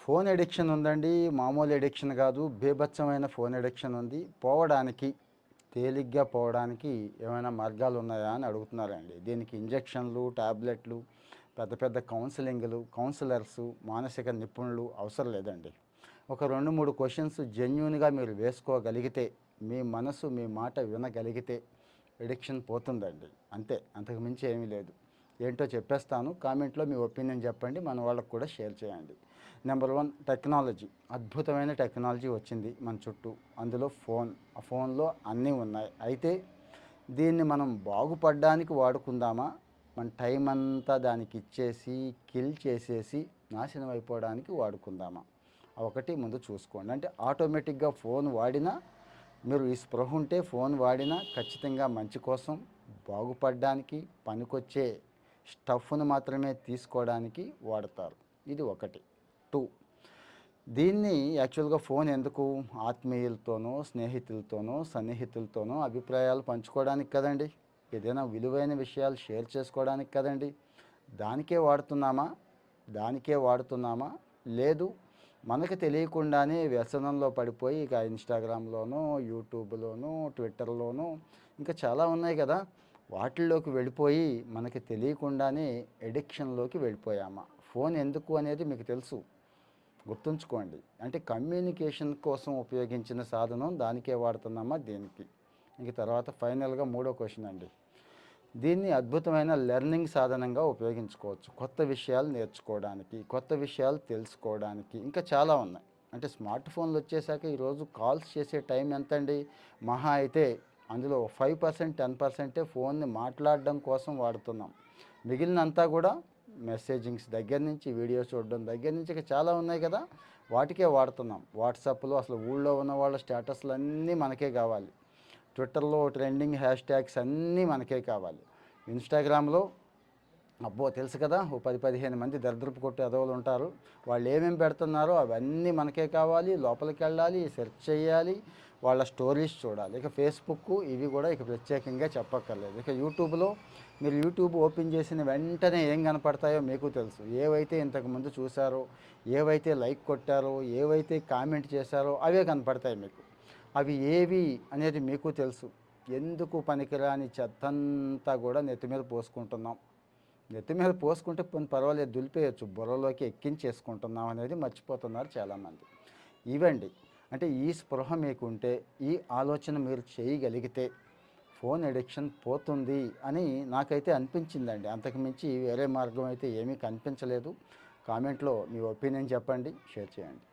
Phone addiction ఉందండి. మామూలు addiction కాదు. బీభత్సమైన ఫోన్ ఎడిక్షన్ ఉంది. పోవడానికి తేలిగ్గా పోవడానికి ఏమైనా మార్గాలు ఉన్నాయా అని అడుగుతున్నారండి. దీనికి ఇంజెక్షన్లు టాబ్లెట్లు పెద్ద పెద్ద కౌన్సిలింగ్లు కౌన్సిలర్స్ మానసిక నిపుణులు అవసరం లేదండి. ఒక రెండు మూడు క్వశ్చన్స్ జెన్యున్గా మీరు వేసుకోగలిగితే మీ మనసు మీ మాట వినగలిగితే ఎడిక్షన్ పోతుందండి. అంతే. అంతకుమించి ఏమీ లేదు. ఏంటో చెప్పేస్తాను. కామెంట్లో మీ ఒపీనియన్ చెప్పండి. మన వాళ్ళకు కూడా షేర్ చేయండి. Number one technology. అద్భుతమైన టెక్నాలజీ వచ్చింది మన చుట్టూ. అందులో ఫోన్ ఆ ఫోన్లో అన్నీ ఉన్నాయి. అయితే దీన్ని మనం బాగుపడడానికి వాడుకుందామా? మన టైం అంతా దానికి ఇచ్చేసి కిల్ చేసేసి నాశనం అయిపోవడానికి వాడుకుందామా? ఒకటి ముందు చూసుకోండి. అంటే ఆటోమేటిక్గా ఫోన్ వాడినా మీరు ఈ స్పృహ ఉంటే ఫోన్ వాడినా ఖచ్చితంగా మంచి కోసం బాగుపడడానికి పనికొచ్చే స్టఫ్ను మాత్రమే తీసుకోవడానికి వాడతారు. ఇది ఒకటి. టూ. దీన్ని యాక్చువల్గా ఫోన్ ఎందుకు ఆత్మీయులతోనో స్నేహితులతోనో సన్నిహితులతోనో అభిప్రాయాలు పంచుకోవడానికి కదండి? ఏదైనా విలువైన విషయాలు షేర్ చేసుకోవడానికి కదండి? దానికే వాడుతున్నామా? దానికే వాడుతున్నామా? లేదు. మనకు తెలియకుండానే వ్యసనంలో పడిపోయి ఇక ఇన్స్టాగ్రామ్లోనూ యూట్యూబ్లోనూ ట్విట్టర్లోనూ ఇంకా చాలా ఉన్నాయి కదా. వాటిల్లోకి వెళ్ళిపోయి మనకి తెలియకుండానే ఎడిక్షన్లోకి వెళ్ళిపోయామా. ఫోన్ ఎందుకు అనేది మీకు తెలుసు. గుర్తుంచుకోండి. అంటే కమ్యూనికేషన్ కోసం ఉపయోగించిన సాధనం దానికే వాడుతున్నామా దీనికి? ఇంక తర్వాత ఫైనల్గా మూడో క్వశ్చన్ అండి. దీన్ని అద్భుతమైన లెర్నింగ్ సాధనంగా ఉపయోగించుకోవచ్చు. కొత్త విషయాలు నేర్చుకోవడానికి కొత్త విషయాలు తెలుసుకోవడానికి. ఇంకా చాలా ఉన్నాయి. అంటే స్మార్ట్ ఫోన్లు వచ్చేసాక ఈరోజు కాల్స్ చేసే టైం ఎంత అండి మహా అయితే అందులో ఫైవ్ పర్సెంట్ టెన్ పర్సెంటే ఫోన్ని మాట్లాడడం కోసం వాడుతున్నాం. మిగిలినంతా కూడా మెసేజింగ్స్ దగ్గర నుంచి వీడియో చూడడం దగ్గర నుంచి చాలా ఉన్నాయి కదా వాటికే వాడుతున్నాం. వాట్సాప్లో అసలు ఊళ్ళో ఉన్న వాళ్ళ స్టేటస్లు అన్నీ మనకే కావాలి. ట్విట్టర్లో ట్రెండింగ్ హ్యాష్ ట్యాగ్స్ అన్నీ మనకే కావాలి. ఇన్స్టాగ్రామ్లో అబ్బో తెలుసు కదా ఓ పది పదిహేను మంది దరిద్రపు కొట్టే అదవులు ఉంటారు. వాళ్ళు ఏమేమి పెడుతున్నారో అవన్నీ మనకే కావాలి లోపలికి వెళ్ళాలి సెర్చ్ చేయాలి వాళ్ళ స్టోరీస్ చూడాలి. ఇక ఫేస్బుక్ ఇవి కూడా ఇక ప్రత్యేకంగా చెప్పక్కర్లేదు. ఇక యూట్యూబ్లో మీరు యూట్యూబ్ ఓపెన్ చేసిన వెంటనే ఏం కనపడతాయో మీకు తెలుసు. ఏవైతే ఇంతకుముందు చూసారో ఏవైతే లైక్ కొట్టారో ఏవైతే కామెంట్ చేశారో అవే కనపడతాయి మీకు. అవి ఏవి అనేది మీకు తెలుసు. ఎందుకు పనికిరాని చెత్తంతా కూడా నెత్తి మీద పోసుకుంటున్నాం. నెత్తి మీద పోసుకుంటే పోనీ పర్వాలేదు దులిపేయచ్చు. బుర్రలోకి ఎక్కించేసుకుంటున్నాం అనేది మర్చిపోతున్నారు చాలామంది. ఇవండి అంటే ఈ స్పృహ మీకుంటే ఈ ఆలోచన మీరు చేయగలిగితే ఫోన్ ఎడిక్షన్ పోతుంది అని నాకైతే అనిపించిందండి. అంతకుమించి వేరే మార్గం అయితే ఏమీ కనిపించలేదు. కామెంట్లో మీ ఒపీనియన్ చెప్పండి షేర్ చేయండి.